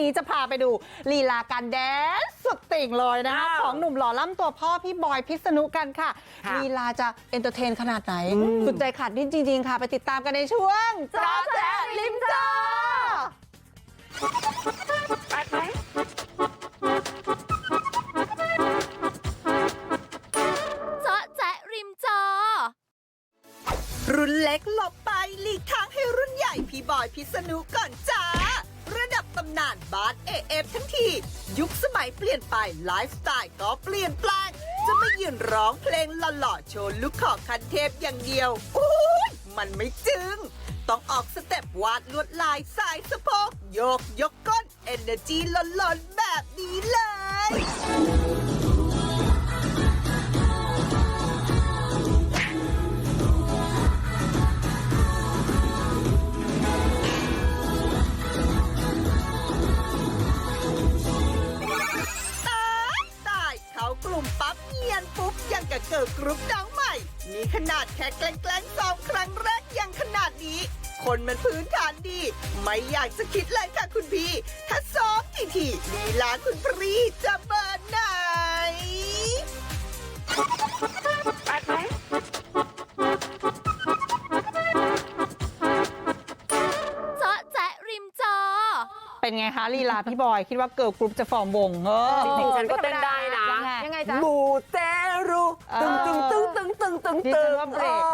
นี้จะพาไปดูลีลาการแดนซ์สุดติ่งเลยนะคะอ้าวของหนุ่มหล่อล่ำตัวพ่อพี่บอยพิษณุกันค่ะค่ะลีลาจะเอนเตอร์เทนขนาดไหนสุดใจขาดดิ้นจริง ๆ ค่ะ ไปติดตามกันในช่วงจ๊ะแจ๊ะริมจอเจาะแจ๊ะริมจอรุ่นเล็กหลบไปหลีกทางให้รุ่นใหญ่พี่บอยพิษณุก่อนจ้าระดับ ตำนานบาสเอเอฟทั้งที ยุคสมัยเปลี่ยนไปไลฟ์สไตล์ก็เปลี่ยนแปลง จะไม่ยืนร้องเพลงหล่อๆโชว์ลุคของคันเทพอย่างเดียวอุ้ยมันไม่จึง ต้องออกสเต็ปวาดลวดลายสายสะโพกโยกยกก้นเอเนอร์จีล้นๆ กับเกิดกรุ๊ปน้องใหม่ นี่ขนาดแค่แกล้งๆซ้อมครั้งแรกยังขนาดนี้ คนมันพื้นฐานดี ไม่อยากจะคิดเลยค่ะคุณพี่ ถ้าซ้อมทีทีๆลีลาคุณพรีจะเบอร์ไหนเจาะแจ๊ะริมจอ เป็นไงคะลีลาพี่บอยคิดว่าเกิร์ลกรุ๊ปจะฟอร์มวงเออ จริงๆฉันก็เต้นได้ นะยัง